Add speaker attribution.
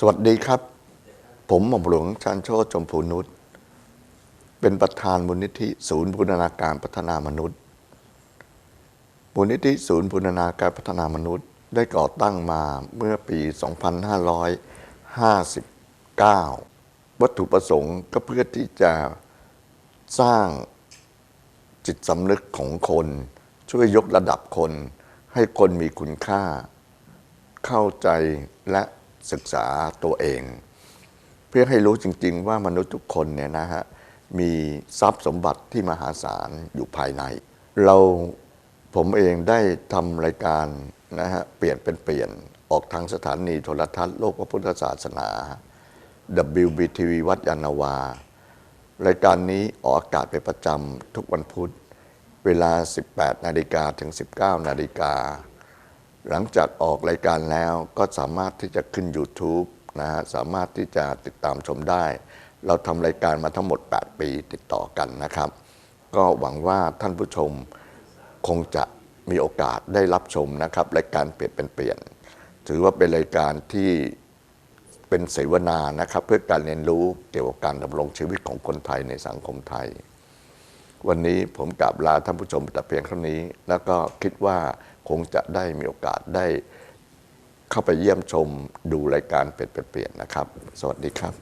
Speaker 1: สวัสดีครับ ผมหม่อมหลวงชันโชติชมพูนุชเป็นประธานมูลนิธิศูนย์บูรณาการพัฒนามนุษย์มูลนิธิศูนย์บูรณาการพัฒนามนุษย์ได้ก่อตั้งมาเมื่อปี 2559 วัตถุประสงค์ก็เพื่อที่จะสร้างจิตสำนึกของคน ช่วยยกระดับคน ให้คนมีคุณค่า เข้าใจและ ศึกษาตัวเอง เพื่อให้รู้จริง ๆ ว่ามนุษย์ทุกคนเนี่ยนะฮะมีทรัพย์สมบัติที่มหาศาลอยู่ภายใน เราผมเองได้ทำรายการนะฮะเปลี่ยนเป็นเปลี่ยนออกทางสถานีโทรทัศน์โลกพระพุทธศาสนา WBTV วัดยานาวา รายการนี้ออกอากาศเป็นประจำทุกวันพุธ เวลา 18 นาฬิกาถึง 19 นาฬิกา หลังจากออกรายการแล้วก็สามารถที่จะขึ้น YouTube นะฮะสามารถที่จะติดตามชมได้ เราทำรายการมาทั้งหมด 8 ปีติดต่อกันนะครับ ก็หวังว่าท่านผู้ชมคงจะมีโอกาสได้รับชมนะครับรายการเปลี่ยนเป็นเปลี่ยน ถือว่าเป็นรายการที่เป็นเสวนานะครับ เพื่อการเรียนรู้เกี่ยวกับการดำรงชีวิตของคนไทยในสังคมไทย วันนี้ผมกราบลาท่านผู้ชมแต่เพียงเท่านี้ แล้วก็คิดว่าคงจะได้มีโอกาสได้เข้าไปเยี่ยมชมดูรายการเป็ดเปลี่ยนนะครับ สวัสดีครับ